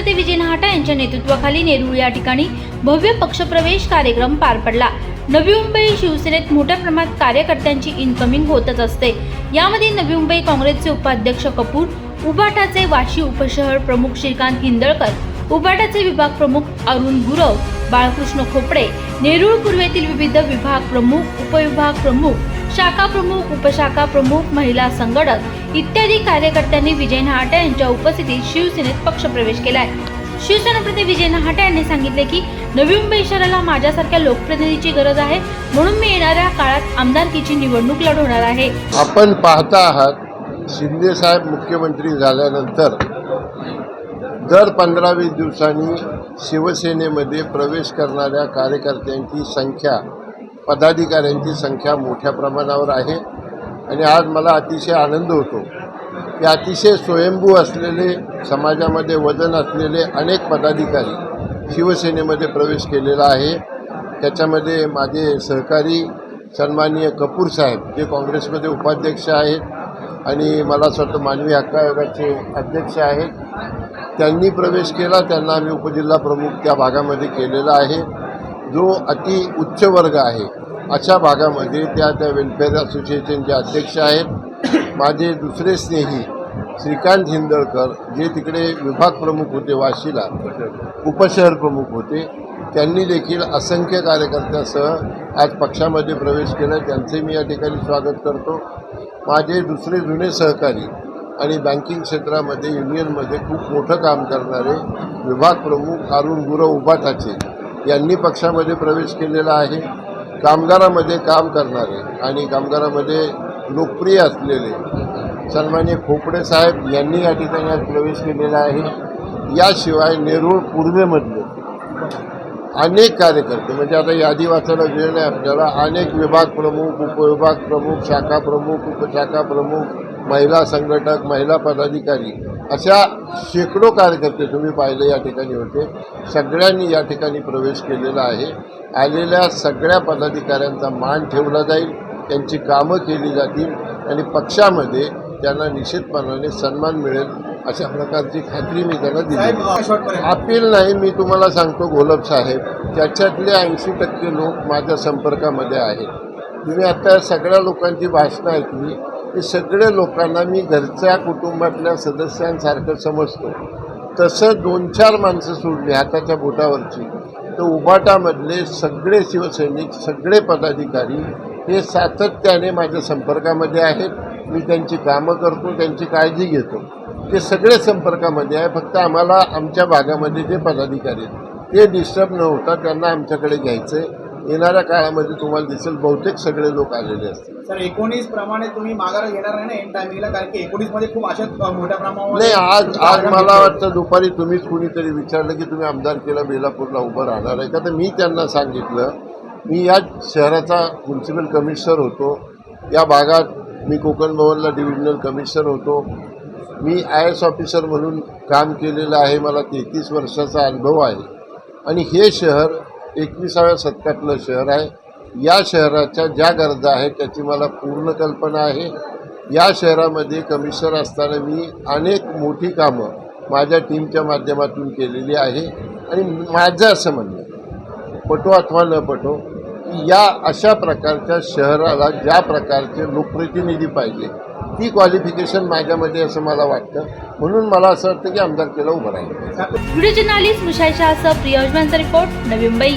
नहाटा यांच्या नेतृत्वाखाली नेरूळ या ठिकाणी भव्य पक्षप्रवेश कार्यक्रम पार पडला. नवी मुंबई शिवसेनेत मोठ्या प्रमाणात कार्यकर्त्यांची इनकमिंग होतच असते. यामध्ये नवी मुंबई काँग्रेसचे उपाध्यक्ष कपूर उबाटाचे वाशी उपशहर प्रमुख श्रीकांत हिंदळकर उबाटाचे विभाग प्रमुख अरुण गुरव बाळकृष्ण खोपडे नेरूळ पूर्वेतील विविध विभाग प्रमुख उपविभाग प्रमुख शाखा प्रमुख उपशाखा प्रमुख महिला संघटक इत्यादी कार्यकर्त्यांनी विजय नहाटे यांच्या उपस्थितीत शिवसेनेत पक्षप्रवेश केलाय. शिवसेनाप्रती विजय नहाटे यांनी सांगितले की नवी मुंबई शहराला माझ्यासारख्या लोकप्रतिनिधीची गरज आहे म्हणून मी येणाऱ्या काळात आमदारकीची निवडणूक लढवणार आहे. आपण पाहता आहात शिंदे साहेब मुख्यमंत्री झाल्यानंतर दर पंधरा वीस दिवसांनी शिवसेनेमध्ये प्रवेश करणाऱ्या कार्यकर्त्यांची संख्या पदाधिकाऱ्यांची संख्या मोठ्या प्रमाणावर आहे. आणि आज मला अतिशय आनंद होतो की अतिशय स्वयंभू असलेले समाजामध्ये वजन असलेले अनेक पदाधिकारी शिवसेनेमध्ये प्रवेश केलेला आहे. त्याच्यामध्ये माझे सहकारी सन्माननीय कपूर साहेब जे काँग्रेसमध्ये उपाध्यक्ष आहेत आणि मला असं वाटतं मानवी हक्क आयोगाचे अध्यक्ष आहेत. त्यांनी प्रवेश केला त्यांना आम्ही उपजिल्हा प्रमुख त्या भागामध्ये केलेला आहे. जो अति उच्च वर्ग आहे अशा भागामध्ये त्या त्या वेलफेअर असोसिएशनचे अध्यक्ष आहेत. माझे दुसरे स्नेही श्रीकांत हिंदळकर जे तिकडे विभाग प्रमुख होते वाशीला उपशहर प्रमुख होते. त्यांनी देखील असंख्य कार्यकर्त्यासह आज पक्षामध्ये प्रवेश केला. त्यांचे मी या ठिकाणी स्वागत करतो. माझे दुसरे जुने सहकारी आणि बँकिंग क्षेत्रामध्ये युनियनमध्ये खूप मोठं काम करणारे विभाग प्रमुख अरुण गुरव उभाटाचे यांनी पक्षामध्ये प्रवेश केलेला आहे. कामगारामध्ये काम करणारे आणि कामगारामध्ये लोकप्रिय असलेले सन्मान्य खोपडे साहेब यांनी या ठिकाणी आज प्रवेश केलेला आहे. याशिवाय नेरूळ पूर्वेमधले अनेक कार्यकर्ते म्हणजे आता यादी वाचायला वेळ नाही आपल्याला अनेक विभाग प्रमुख उपविभाग प्रमुख शाखा प्रमुख उपशाखा प्रमुख महिला संघटक महिला पदाधिकारी अशा शेकडो कार्यकर्ते तुम्ही पाहिले या ठिकाणी होते. सगळ्यांनी या ठिकाणी प्रवेश केलेला आहे. आलेल्या सगळ्या पदाधिकाऱ्यांचा मान ठेवला जाईल त्यांची कामं केली जातील आणि पक्षामध्ये त्यांना निश्चितपणाने सन्मान मिळेल अशा प्रकारची खात्री मी त्यांना दिली. अपील नाही मी तुम्हाला सांगतो घोलप साहेब त्याच्यातले ऐंशी टक्के लोक माझ्या संपर्कामध्ये आहेत. तुम्ही आता सगळ्या लोकांची भाषणं ऐकली की सगळ्या लोकांना मी घरच्या कुटुंबातल्या सदस्यांसारखं समजतो. तसं दोन चार माणसं सोडली हाताच्या बोटावरची. तर उबाटामधले सगळे शिवसैनिक सगळे पदाधिकारी हे सातत्याने माझ्या संपर्कामध्ये आहेत. मी त्यांची कामं करतो त्यांची काळजी घेतो. ते सगळे संपर्कामध्ये आहे. फक्त आम्हाला आमच्या भागामध्ये जे पदाधिकारी आहेत ते डिस्टर्ब न होता त्यांना आमच्याकडे घ्यायचं आहे येणाऱ्या काळामध्ये तुम्हाला दिसेल बहुतेक सगळे लोक आलेले असतील. सर एकोणीस प्रमाणे तुम्ही माघार घेणार नाही ना एन टायमिंगला कारण की एकोणीसमध्ये खूप अशा अ, मोठ्या प्रमाणामध्ये नाही आज आज मला वाटतं दुपारी तुम्हीच कुणीतरी विचारलं की तुम्ही आमदारकीला बेलापूरला उभं राहणार आहे का? तर मी त्यांना सांगितलं मी या शहराचा म्युन्सिपल कमिशनर होतो. या भागात मी कोकण भवनला डिव्हिजनल कमिशनर होतो. मी आय एस ऑफिसर म्हणून काम केलेलं आहे. मला तेहतीस वर्षाचा अनुभव आहे. आणि हे शहर एकविसाव्या शतकातलं शहर आहे. या शहराच्या ज्या गरजा आहेत त्याची मला पूर्ण कल्पना आहे. या शहरामध्ये कमिशनर असताना मी अनेक मोठी कामं माझ्या टीमच्या माध्यमातून केलेली आहे. आणि माझं असं म्हणणं पटो अथवा न पटो या अशा प्रकारच्या शहराला ज्या प्रकारचे लोकप्रतिनिधी पाहिजे ती क्वालिफिकेशन माझ्यामध्ये असं मला वाटतं. म्हणून मला असं वाटतं की आमदार केला उभं राहील. व्हिडिओ जर्नालिस्ट मुशाई शहासह प्रिया उजमानचा रिपोर्ट नवी मुंबई.